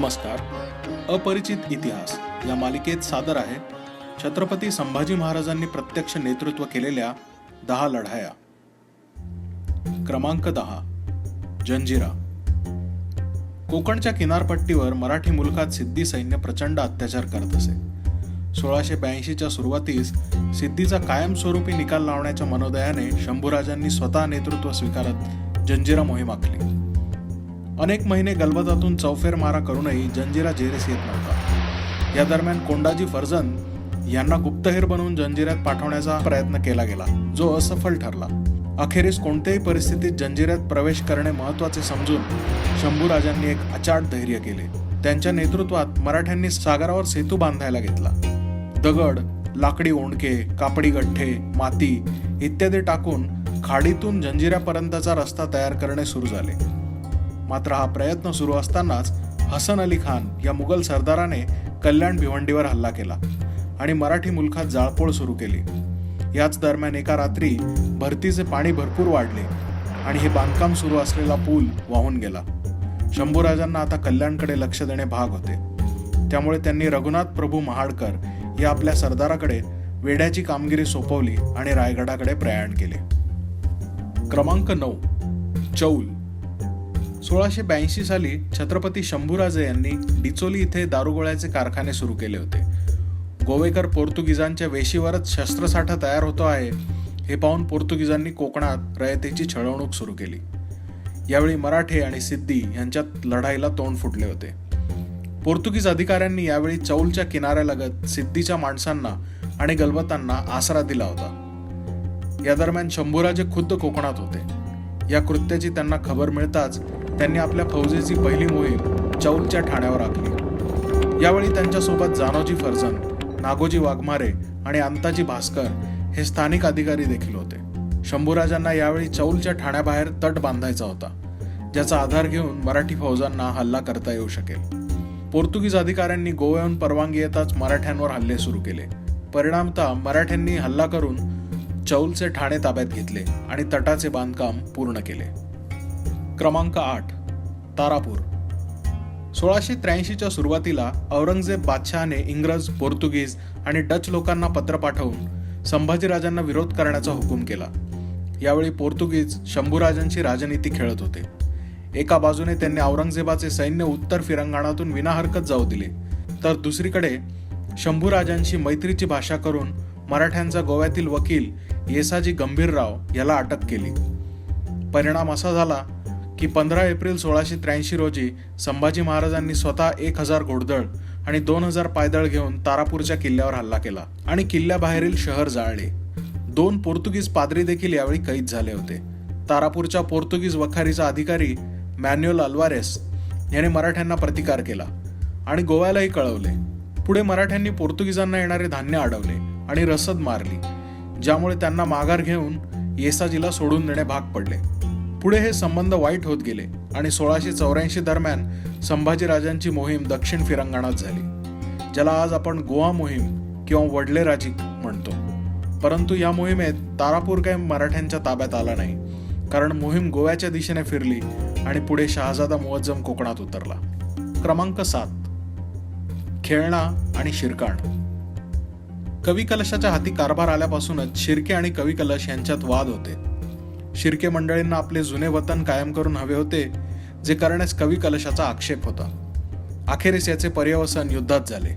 नमस्कार. अपरिचित इतिहास या मालिकेत सादर आहे छत्रपती संभाजी महाराजांनी प्रत्यक्ष नेतृत्व केलेल्या दहा लढाया. क्रमांक दहा जंजिरा. कोकणच्या किनारपट्टीवर मराठी मुलखात सिद्धी सैन्य प्रचंड अत्याचार करत असे. सोळाशे ब्याऐंशीच्या सुरुवातीस सिद्धीचा कायमस्वरूपी निकाल लावण्याच्या मनोदयाने शंभूराजांनी स्वतः नेतृत्व स्वीकारत जंजिरा मोहीम आखली. अनेक महिने गलबतातून चौफेर मारा करूनही जंजिरा जेरेस येत नव्हता. या दरम्यान कोंडाजी फर्जन यांना गुप्तहेर बनवून जंजिऱ्यात पाठवण्याचा प्रयत्न केला गेला जो असफल ठरला. अखेरीस कोणत्याही परिस्थितीत जंजिऱ्यात प्रवेश करणे महत्त्वाचे समजून शंभूराजांनी एक अचाट धैर्य केले. त्यांच्या नेतृत्वात मराठ्यांनी सागरावर सेतू बांधायला घेतला. दगड लाकडी ओंडके कापडी गठ्ठे माती इत्यादी टाकून खाडीतून जंजिऱ्यापर्यंतचा रस्ता तयार करणे सुरू झाले. मात्र हा प्रयत्न सुरू असतानाच हसन अली खान या मुघल सरदाराने कल्याण भिवंडीवर हल्ला केला आणि मराठी मुलखात जाळपोळ सुरू केली. याच दरम्यान एका रात्री भरतीचे पाणी भरपूर वाढले आणि हे बांधकाम सुरू असलेला पूल वाहून गेला. शंभूराजांना आता कल्याणकडे लक्ष देणे भाग होते. त्यामुळे त्यांनी रघुनाथ प्रभू महाडकर या आपल्या सरदाराकडे वेड्याची कामगिरी सोपवली आणि रायगडाकडे प्रयाण केले. क्रमांक नऊ चौल. सोळाशे ब्याऐंशी साली छत्रपती शंभूराजे यांनी डिचोली इथे दारुगोळ्याचे कारखाने सुरू केले होते. गोवेकर पोर्तुगीजांच्या वेशीवरच शस्त्रसाठा तयार होतो आहे हे पाहून पोर्तुगीजांनी कोकणात रयतेची छळवणूक सुरू केली. यावेळी मराठे आणि सिद्धी यांच्यात लढाईला तोंड फुटले होते. पोर्तुगीज अधिकाऱ्यांनी यावेळी चौलच्या किनाऱ्यालगत सिद्धीच्या माणसांना आणि गलबतांना आसरा दिला होता. या दरम्यान शंभूराजे खुद्द कोकणात होते. या कृत्याची त्यांना खबर मिळताच त्यांनी आपल्या फौजेची पहिली मोहीम चौलच्या ठाण्यावर आखली. यावेळी त्यांच्यासोबत जानोजी फर्जन नागोजी वाघमारे आणि अंताजी भास्कर हे स्थानिक अधिकारी देखील होते. शंभूराजांना यावेळी चौलच्या ठाण्याबाहेर तट बांधायचा होता ज्याचा आधार घेऊन मराठी फौजांना हल्ला करता येऊ शकेल. पोर्तुगीज अधिकाऱ्यांनी गोव्याहून परवानगी येताच मराठ्यांवर हल्ले सुरू केले. परिणामतः मराठ्यांनी हल्ला करून चौलचे ठाणे ताब्यात घेतले आणि तटाचे बांधकाम पूर्ण केले. क्रमांक आठ तारापूर. सोळाशे त्र्याऐंशीच्या सुरुवातीला औरंगजेब बादशहाने इंग्रज पोर्तुगीज आणि डच लोकांना पत्र पाठवून संभाजीराजांना विरोध करण्याचा हुकूम केला. यावेळी पोर्तुगीज शंभूराजांची राजनीती खेळत होते. एका बाजूने त्यांनी औरंगजेबाचे सैन्य उत्तर फिरंगाणातून विनाहरकत जाऊ दिले. तर दुसरीकडे शंभूराजांशी मैत्रीची भाषा करून मराठ्यांचा गोव्यातील वकील येसाजी गंभीरराव याला अटक केली. परिणाम असा झाला की पंधरा एप्रिल सोळाशे त्र्याऐंशी रोजी संभाजी महाराजांनी स्वतः एक हजार घोडदळ आणि दोन हजार पायदळ घेऊन तारापूरच्या किल्ल्यावर हल्ला केला आणि किल्ल्याबाहेरील शहर जाळले. दोन पोर्तुगीज पादरी देखील यावेळी कैद झाले होते. तारापूरच्या पोर्तुगीज वखारीचा अधिकारी मॅन्युअल अल्वारेस याने मराठ्यांना प्रतिकार केला आणि गोव्यालाही कळवले. पुढे मराठ्यांनी पोर्तुगीजांना येणारे धान्य अडवले आणि रसद मारली ज्यामुळे त्यांना माघार घेऊन येसाजीला सोडून देणे भाग पडले. पुढे हे संबंध वाईट होत गेले आणि सोळाशे चौऱ्याऐंशी दरम्यान संभाजीराजांची मोहीम दक्षिण फिरंगणात झाली ज्याला आज आपण गोवा मोहीम किंवा वडलेराजी म्हणतो. परंतु या मोहिमेत तारापूर काही मराठ्यांच्या ताब्यात आला नाही कारण मोहीम गोव्याच्या दिशेने फिरली आणि पुढे शहाजादा मुअज्जम कोकणात उतरला. क्रमांक सात खेळणा आणि शिरकाण. कवी कलशाच्या हाती कारभार आल्यापासूनच शिर्के आणि कवी कलश यांच्यात वाद होते. शिर्के मंडळींना आपले जुने वतन कायम करून हवे होते जे करण्यास कवी कलशाचा आक्षेप होता. अखेरीस याचे पर्यवसन युद्धात झाले.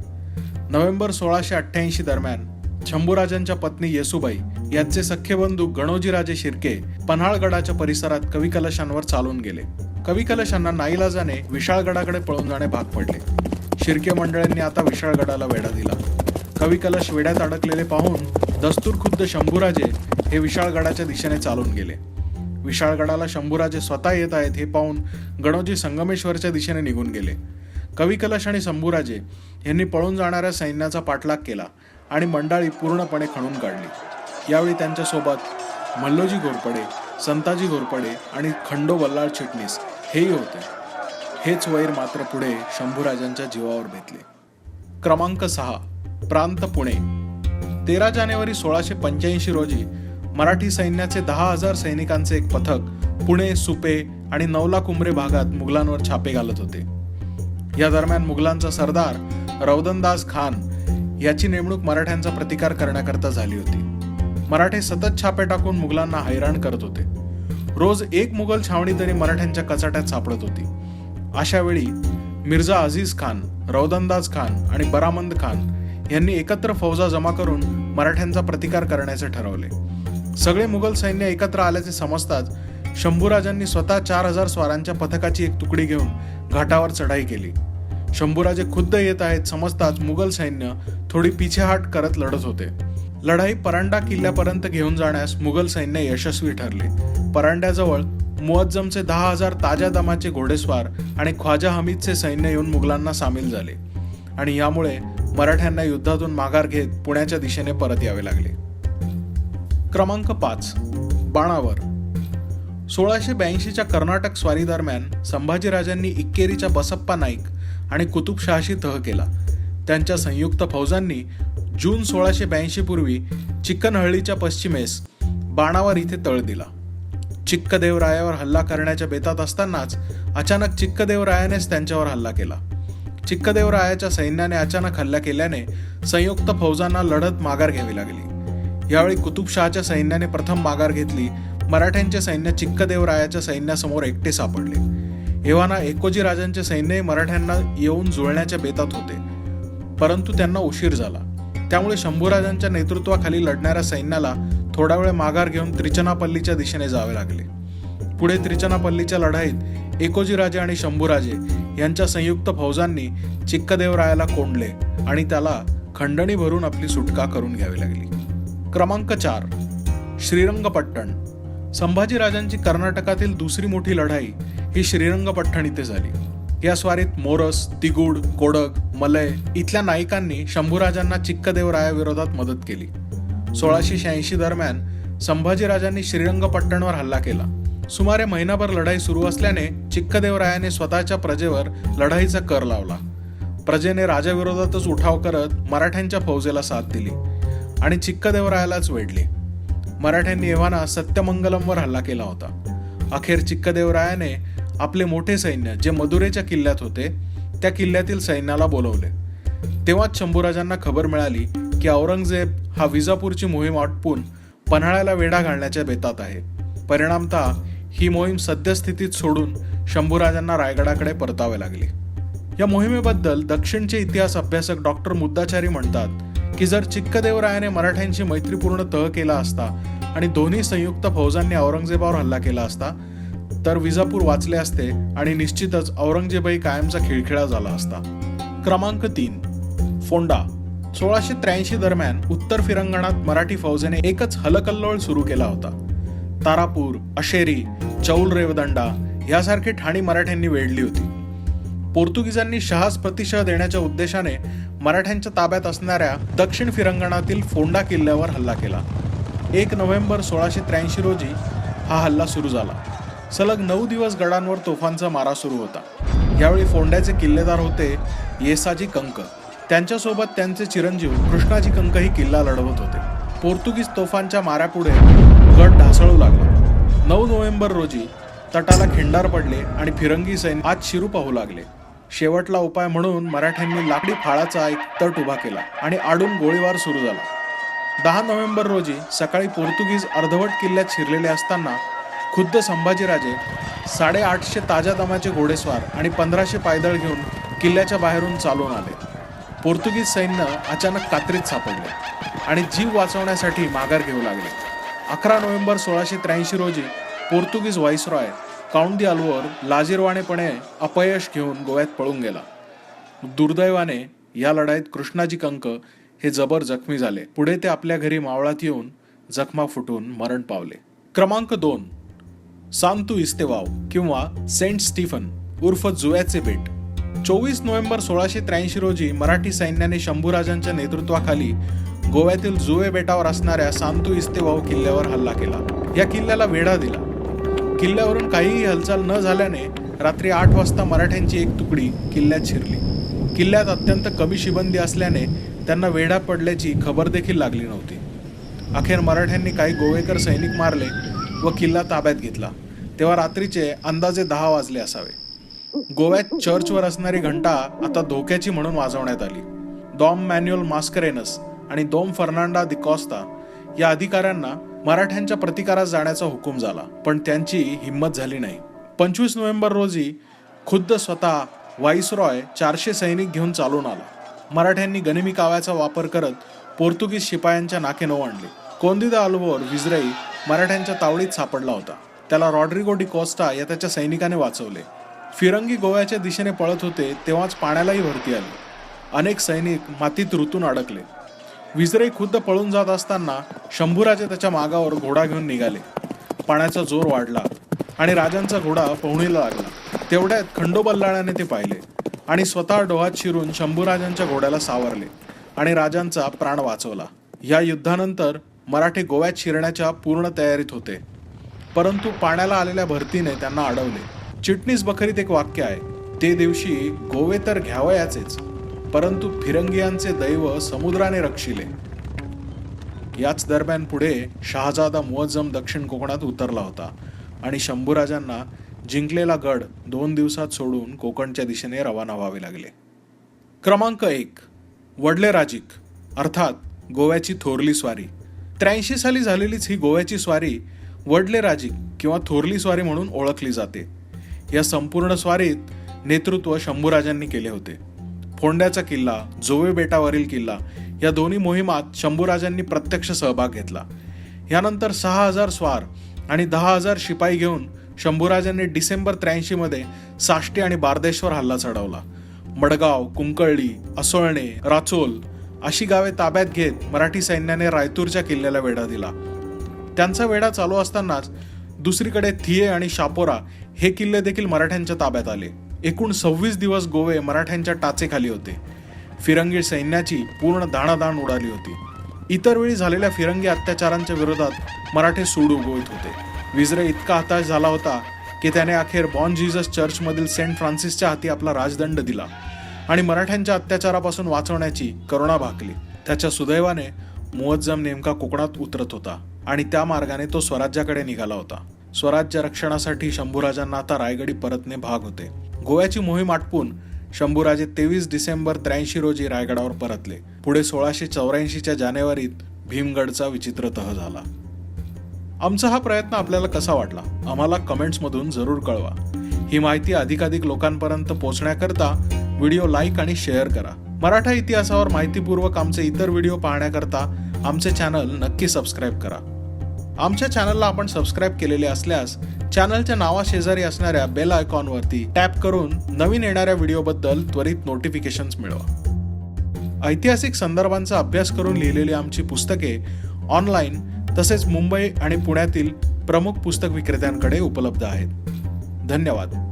नोव्हेंबर सोळाशे अठ्ठ्याऐंशी दरम्यान शंभूराजांच्या पत्नी येसुबाई यांचे सख्खे बंधू गणोजीराजे शिर्के पन्हाळगडाच्या परिसरात कवी कलशांवर चालून गेले. कवी कलशांना नाईलाजाने विशाळगडाकडे पळून जाणे भाग पडले. शिर्के मंडळींनी आता विशाळगडाला वेढा दिला. कवी कलश वेड्यात अडकलेले पाहून दस्तूर खुद्द शंभूराजे हे विशाळगडाच्या दिशेने चालून गेले. विशाळगडाला शंभूराजे स्वतः येत आहेत हे पाहून गणोजी संगमेश्वरच्या दिशेने निघून गेले. कविकलश आणि शंभूराजे यांनी पळून जाणाऱ्या सैन्याचा पाठलाग केला आणि मंडळी पूर्णपणे खणून काढली. यावेळी त्यांच्यासोबत मल्लोजी घोरपडे संताजी घोरपडे आणि खंडो बल्लाळ चिटणीस हेही होते. हेच वैर मात्र पुढे शंभूराजांच्या जीवावर बेतले क्रमांक सहा प्रांत पुणे. तेरा जानेवारी सोळाशे पंच्याऐंशी रोजी मराठी सैन्याचे दहा हजार सैनिकांचे एक पथक पुणे सुपे आणि नवला कुंभरे भागात मुघलांवर छापे घालत होते. या दरम्यान मुघलांचा सरदार रौदनदास खान याची नेमणूक मराठ्यांचा प्रतिकार करण्याकरता झाली होती. मराठे सतत छापे टाकून मुघलांना हैराण करत होते. रोज एक मुघल छावणी तरी मराठ्यांच्या कचाट्यात सापडत होती. अशा वेळी मिर्झा अझीज खान रौदनदाज खान आणि बरामंद खान यांनी एकत्र फौजा जमा करून मराठ्यांचा प्रतिकार करण्याचे ठरवले. सगळे मुघल सैन्य एकत्र आल्याचे समजताच शंभूराजांनी स्वतः चार हजार स्वारांच्या पथकाची एक तुकडी घेऊन घाटावर चढाई केली. शंभूराजे खुद्द येत आहेत समजताच मुघल सैन्य थोडी पिछेहाट करत लढत होते. लढाई परांडा किल्ल्यापर्यंत घेऊन जाण्यास मुघल सैन्य यशस्वी ठरले. परांड्याजवळ मुअज्जमचे दहा हजार ताज्या दमाचे घोडेस्वार आणि ख्वाजा हमीदचे सैन्य येऊन मुघलांना सामील झाले. आणि यामुळे मराठ्यांना युद्धातून माघार घेत पुण्याच्या दिशेने परत यावे लागले. क्रमांक पाच बाणावर. सोळाशे ब्याऐंशीच्या कर्नाटक स्वारीदरम्यान संभाजीराजांनी इक्केरीच्या बसप्पा नाईक आणि कुतुबशहाशी तह केला. त्यांच्या संयुक्त फौजांनी जून सोळाशे ब्याऐंशी पूर्वी चिक्कनहळ्ळीच्या पश्चिमेस बाणावर इथे तळ दिला. चिक्कदेवरायावर हल्ला करण्याच्या बेतात असतानाच अचानक चिक्कदेवरायानेच त्यांच्यावर हल्ला केला. चिक्कदेवरायाच्या सैन्याने अचानक हल्ला केल्याने संयुक्त फौजांना लढत माघार घ्यावी लागली. यावेळी कुतुबशहाच्या सैन्याने प्रथम माघार घेतली. मराठ्यांचे सैन्य चिक्कदेवरायाच्या सैन्यासमोर एकटे सापडले. एव्हाना एकोजी राजांचे सैन्य मराठ्यांना येऊन जुळण्याच्या बेतात होते. परंतु त्यांना उशीर झाला. त्यामुळे शंभूराजांच्या नेतृत्वाखाली लढणाऱ्या सैन्याला थोडा वेळ माघार घेऊन त्रिचनापल्लीच्या दिशेने जावे लागले. पुढे त्रिचनापल्लीच्या लढाईत एकोजीराजे आणि शंभूराजे यांच्या संयुक्त फौजांनी चिक्कदेवरायाला कोंडले आणि त्याला खंडणी भरून आपली सुटका करून घ्यावी लागली. क्रमांक चार श्रीरंगपट्टण. संभाजीराजांची कर्नाटकातील दुसरी मोठी लढाई ही श्रीरंगपट्टण इथे झाली. या स्वारीत मोरस तिगुड कोडक मलय इथल्या नायकांनी शंभूराजांना चिक्कदेवरायाविरोधात मदत केली. सोळाशे शहाऐंशी दरम्यान संभाजीराजांनी श्रीरंगपट्टणवर हल्ला केला. सुमारे महिनाभर लढाई सुरू असल्याने चिक्कदेवरायाने स्वतःच्या प्रजेवर लढाईचा कर लावला. प्रजेने राजाविरोधातच उठाव करत मराठ्यांच्या फौजेला साथ दिली. आणि चिक्कदेवरायालाच वेढले मराठ्यांनी एव्हाना सत्यमंगलमवर हल्ला केला होता. अखेर चिक्कदेवरायाने आपले मोठे सैन्य जे मदुरेच्या किल्ल्यात होते त्या किल्ल्यातील सैन्याला बोलवले. तेव्हाच शंभूराजांना खबर मिळाली की औरंगजेब हा विजापूरची मोहीम आटपून पन्हाळ्याला वेढा घालण्याच्या बेतात आहे. परिणामतः ही मोहीम सद्यस्थितीत सोडून शंभूराजांना रायगडाकडे परतावे लागले. या मोहिमेबद्दल दक्षिणचे इतिहास अभ्यासक डॉक्टर मुद्दाचारी म्हणतात की जर चिक्कदेवरायाने मराठ्यांशी मैत्रीपूर्ण तह केला असता आणि दोन्ही संयुक्त फौजांनी औरंगजेबावर हल्ला केला असता तर विजापूर वाचले असते आणि निश्चितच औरंगजेबही कायमचा खिळखिळा झाला असता. क्रमांक तीन. फोंडा. सोळाशे त्र्याऐंशी दरम्यान उत्तर फिरंगणात मराठी फौजेने एकच हलकल्लोळ सुरू केला होता. तारापूर अशेरी चौल रेवदंडा यासारखी ठाणी मराठ्यांनी वेढली होती. पोर्तुगीजांनी शहास प्रतिशह देण्याच्या उद्देशाने मराठ्यांच्या ताब्यात असणाऱ्या दक्षिण फिरंगणातील फोंडा किल्ल्यावर हल्ला केला. एक नोव्हेंबर सोळाशे त्र्याऐंशी रोजी हा हल्ला सुरू झाला. सलग नऊ दिवस गडांवर तोफांचा मारा सुरू होता. यावेळी फोंड्याचे किल्लेदार होते येसाजी कंक. त्यांच्यासोबत त्यांचे चिरंजीव कृष्णाजी कंक ही किल्ला लढवत होते. पोर्तुगीज तोफांच्या माऱ्यापुढे गड ढासळू लागला. नऊ नोव्हेंबर रोजी तटाला खिंडार पडले आणि फिरंगी सैन्य आज शिरू पाहू लागले. शेवटला उपाय म्हणून मराठ्यांनी लाकडी फाळाचा एक तट उभा केला आणि आडून गोळीबार सुरू झाला. दहा नोव्हेंबर रोजी सकाळी पोर्तुगीज अर्धवट किल्ल्यात शिरलेले असताना खुद्द संभाजीराजे साडेआठशे ताज्या दमाचे घोडेस्वार आणि पंधराशे पायदळ घेऊन किल्ल्याच्या बाहेरून चालून आले. पोर्तुगीज सैन्य अचानक कात्रीत सापडले आणि जीव वाचवण्यासाठी माघार घेऊ लागले. अकरा नोव्हेंबर सोळाशे त्र्याऐंशी रोजी पोर्तुगीज व्हाईसरॉय काउंदी लाजीरवाणेपणे लाजिरवाणेपणे अपयश घेऊन गोव्यात पळून गेला. दुर्दैवाने या लढाईत कृष्णाजी कंक हे जबर जखमी झाले. पुढे ते आपल्या घरी मावळात येऊन जखमा फुटून मरण पावले. क्रमांक दोन सांतू इस्तेवाव किंवा सेंट स्टीफन उर्फ जुव्याचे बेट. चोवीस नोव्हेंबर सोळाशे त्र्याऐंशी रोजी मराठी सैन्याने शंभूराजांच्या नेतृत्वाखाली गोव्यातील जुवे बेटावर असणाऱ्या सांतू इस्तेवाव किल्ल्यावर हल्ला केला. या किल्ल्याला वेढा दिला. किल्ल्यावरून काहीही हालचाल न झाल्याने रात्री आठ वाजता मराठ्यांची एक तुकडी किल्ल्यात शिरली. किल्ल्यात अत्यंत कमी शिबंदी असल्याने त्यांना वेढा पडल्याची खबर देखील लागली नव्हती. अखेर मराठ्यांनी काही गोवेकर सैनिक मारले व किल्ला ताब्यात घेतला. तेव्हा रात्रीचे अंदाजे दहा वाजले असावे. गोव्यात चर्चवर असणारी घंटा आता धोक्याची म्हणून वाजवण्यात आली. डॉम मॅन्युअल मास्करेनस आणि डोम फर्नांडा दिकॉस्ता या अधिकाऱ्यांना मराठ्यांच्या प्रतिकारात जाण्याचा हुकूम झाला पण त्यांची हिंमत झाली नाही. पंचवीस नोव्हेंबर रोजी खुद्द स्वतः वाईसरॉय चारशे सैनिक घेऊन चालून आला. मराठ्यांनी गनिमी काव्याचा वापर करत पोर्तुगीज शिपायांच्या नाके नऊ आणले कोंदिदा अल्वोर विजराई मराठ्यांच्या तावडीत सापडला होता. त्याला रॉड्रिगो डी कोस्टा या त्याच्या सैनिकाने वाचवले. फिरंगी गोव्याच्या दिशेने पळत होते तेव्हाच पाण्यालाही भरती आली. अनेक सैनिक मातीत ऋतून अडकले. विजरे खुद्द पळून जात असताना शंभूराजे त्याच्या मागावर घोडा घेऊन निघाले. पाण्याचा जोर वाढला आणि राजांचा घोडा पोहणीला लागला. तेवढ्यात खंडोबल्लाळ्याने ते पाहिले आणि स्वतः डोहात शिरून शंभूराजांच्या घोड्याला सावरले आणि राजांचा प्राण वाचवला. या युद्धानंतर मराठे गोव्यात शिरण्याच्या पूर्ण तयारीत होते. परंतु पाण्याला आलेल्या भरतीने त्यांना अडवले. चिटणीस बखरीत एक वाक्य आहे ते दिवशी गोवे तर घ्यावयाचेच. परंतु फिरंगियांचे दैव समुद्राने रक्षिले. याच दरम्यान पुढे शहाजादा मुअज्जम दक्षिण कोकणात उतरला होता आणि शंभूराजांना जिंकलेला गड दोन दिवसात सोडून कोकणच्या दिशेने रवाना व्हावे लागले. क्रमांक एक वडले राजिक अर्थात गोव्याची थोरली स्वारी. त्र्याऐंशी साली झालेलीच ही गोव्याची स्वारी वडले राजिक किंवा थोरली स्वारी म्हणून ओळखली जाते. या संपूर्ण स्वारीत नेतृत्व शंभूराजांनी केले होते. फोंड्याचा किल्ला जोवे बेटावरील किल्ला या दोन्ही मोहिमात शंभूराजांनी प्रत्यक्ष सहभाग घेतला. यानंतर सहा हजार स्वार आणि दहा हजार शिपाई घेऊन शंभूराजांनी डिसेंबर त्र्याऐंशीमध्ये साष्टी आणि बारदेश्वर हल्ला चढवला. मडगाव कुंकळली असोळणे राचोल अशी गावे ताब्यात घेत मराठी सैन्याने रायतूरच्या किल्ल्याला वेढा दिला. त्यांचा वेढा चालू असतानाच दुसरीकडे थिये आणि शापोरा हे किल्ले देखील मराठ्यांच्या ताब्यात आले. एकूण सव्वीस दिवस गोवे मराठ्यांच्या टाचेखाली होते. फिरंगी सैन्याची पूर्ण दाणादाण उडाली होती. इतर वेळी झालेल्या फिरंगी अत्याचारांच्या विरोधात मराठे सूड उगवत होते. विजरे इतका हताश झाला होता की त्याने अखेर बॉन जीजस चर्चमधील सेंट फ्रान्सिसच्या हाती आपला राजदंड दिला आणि मराठ्यांच्या अत्याचारापासून वाचवण्याची करुणा भाकली त्याच्या सुदैवाने मुअज्जम नेमका कोकणात उतरत होता आणि त्या मार्गाने तो स्वराज्याकडे निघाला होता. स्वराज्य रक्षणासाठी शंभूराजांना आता रायगडी परतणे भाग होते. गोव्याची मोहीम आटपून शंभूराजे तेवीस डिसेंबर त्र्याऐंशी रोजी रायगडावर परतले. पुढे सोळाशे चौऱ्याऐंशीच्या जानेवारीत भीमगडचा विचित्र तह झाला. आमचा हा प्रयत्न आपल्याला कसा वाटला? आम्हाला कमेंट्समधून जरूर कळवा. ही माहिती अधिकाधिक लोकांपर्यंत पोहोचण्याकरता व्हिडिओ लाईक आणि शेअर करा. मराठा इतिहासावर माहितीपूर्वक आमचे इतर व्हिडिओ पाहण्याकरता आमचे चॅनल नक्की सबस्क्राईब करा. आमच्या चॅनलला आपण सबस्क्राईब केलेले असल्यास चॅनलच्या नावाशेजारी असणाऱ्या बेल आयकॉनवरती टॅप करून नवीन येणाऱ्या व्हिडिओबद्दल त्वरित नोटिफिकेशन्स मिळवा. ऐतिहासिक संदर्भांचा अभ्यास करून लिहिलेली आमची पुस्तके ऑनलाईन तसेच मुंबई आणि पुण्यातील प्रमुख पुस्तक विक्रेत्यांकडे उपलब्ध आहेत. धन्यवाद.